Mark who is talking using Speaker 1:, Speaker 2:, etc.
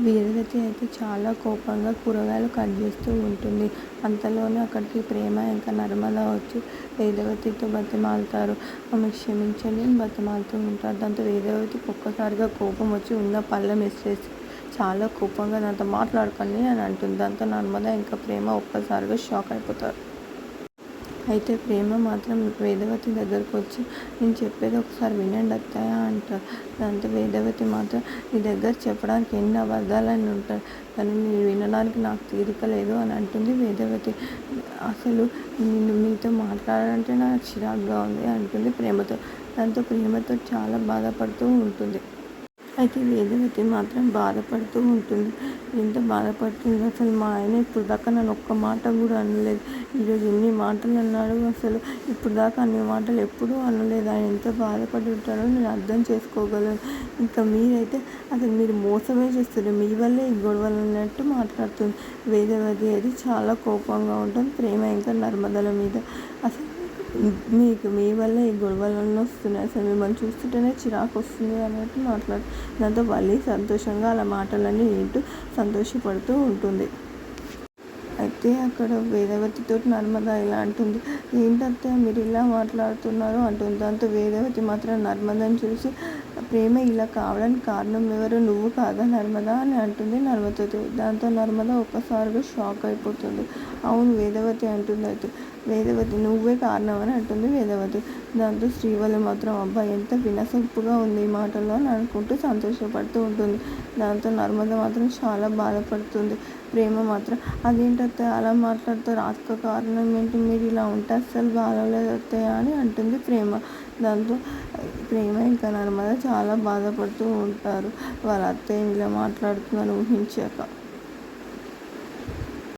Speaker 1: వేదవతి అయితే చాలా కోపంగా కూరగాయలు కట్ చేస్తూ ఉంటుంది. అంతలోనే అక్కడికి ప్రేమ ఇంకా నర్మద వచ్చి వేదవతితో బతిమాలుతారు. ఆమె క్షమించండి బతిమాలుతూ ఉంటారు. దాంతో వేదవతికి ఒక్కసారిగా కోపం వచ్చి ఉన్న పళ్ళ విసిరేసి చాలా కోపంగా నాతో మాట్లాడకండి అని అంటుంది. దాంతో నర్మద ఇంకా ప్రేమ ఒక్కసారిగా షాక్ అయిపోతారు. అయితే ప్రేమ మాత్రం వేదవతి దగ్గరకు వచ్చి నేను చెప్పేది ఒకసారి వినండి అత్తయ్య అంటారు దాంతో వేదవతి మాత్రం నీ దగ్గర చెప్పడానికి ఎన్ని అబద్ధాలని ఉంటాయి కానీ నేను వినడానికి నాకు తీరిక లేదు అని అంటుంది వేదవతి. అసలు నేను మీతో మాట్లాడాలంటే నాకు చిరాకుగా ఉంది అంటుంది ప్రేమతో. దాంతో ప్రేమతో చాలా బాధపడుతూ ఉంటుంది. అయితే వేదవతి మాత్రం బాధపడుతూ ఉంటుంది. ఎంత బాధపడుతుంది అసలు మా ఆయన ఇప్పుడు దాకా నన్ను ఒక్క మాట కూడా అనలేదు. ఈరోజు ఎన్ని మాటలు అన్నాడు అసలు ఇప్పుడు దాకా అన్ని మాటలు ఎప్పుడూ అనలేదు. ఆయన ఎంత బాధపడుంటాడో నేను అర్థం చేసుకోగలను. ఇంకా మీరైతే అసలు మీరు మోసమే చేస్తారు మీ వల్లే ఈ గొడవలు అన్నట్టు మాట్లాడుతుంది. వేదవతి అయితే చాలా కోపంగా ఉంటుంది. ప్రేమ ఇంకా నర్మదల మీద. అసలు మీకు మీ వల్ల ఈ గొడవలన్నీ వస్తున్నాయి. అసలు మిమ్మల్ని చూస్తుంటేనే చిరాకు వస్తుంది అన్నట్టు మాట్లాడు దాంతో మళ్ళీ సంతోషంగా అలా మాటలన్నీ వింటూ సంతోషపడుతూ ఉంటుంది. అయితే అక్కడ వేదవతితో నర్మద ఇలా అంటుంది. ఏంటంటే మీరు ఇలా మాట్లాడుతున్నారు అంటుంది. దాంతో వేదవతి మాత్రం నర్మదని చూసి ప్రేమ ఇలా కావడానికి కారణం ఎవరు? నువ్వు కాదా నర్మద అని అంటుంది నర్మదతో. దాంతో నర్మద ఒక్కసారిగా షాక్ అయిపోతుంది. అవును వేదవతి అంటుంది అయితే. వేదవతి నువ్వే కారణం అని అంటుంది వేదవతి. దాంతో శ్రీవల్లి మాత్రం అబ్బా ఎంత వినసొప్పుగా ఉంది ఈ మాటల్లో అని అనుకుంటూ సంతోషపడుతూ ఉంటుంది. దాంతో నర్మద మాత్రం చాలా బాధపడుతుంది. ప్రేమ మాత్రం అదేంటత్తే అలా మాట్లాడుతారు? అక్క కారణం ఏంటి? మీరు ఇలా ఉంటే అస్సలు బాగాలేదు అత్తయ్య అని అంటుంది ప్రేమ. దాంతో ప్రేమ ఇంకా నర్మద చాలా బాధపడుతూ ఉంటారు. వాళ్ళ అత్తయ్య ఇలా మాట్లాడుతుందని ఊహించాక.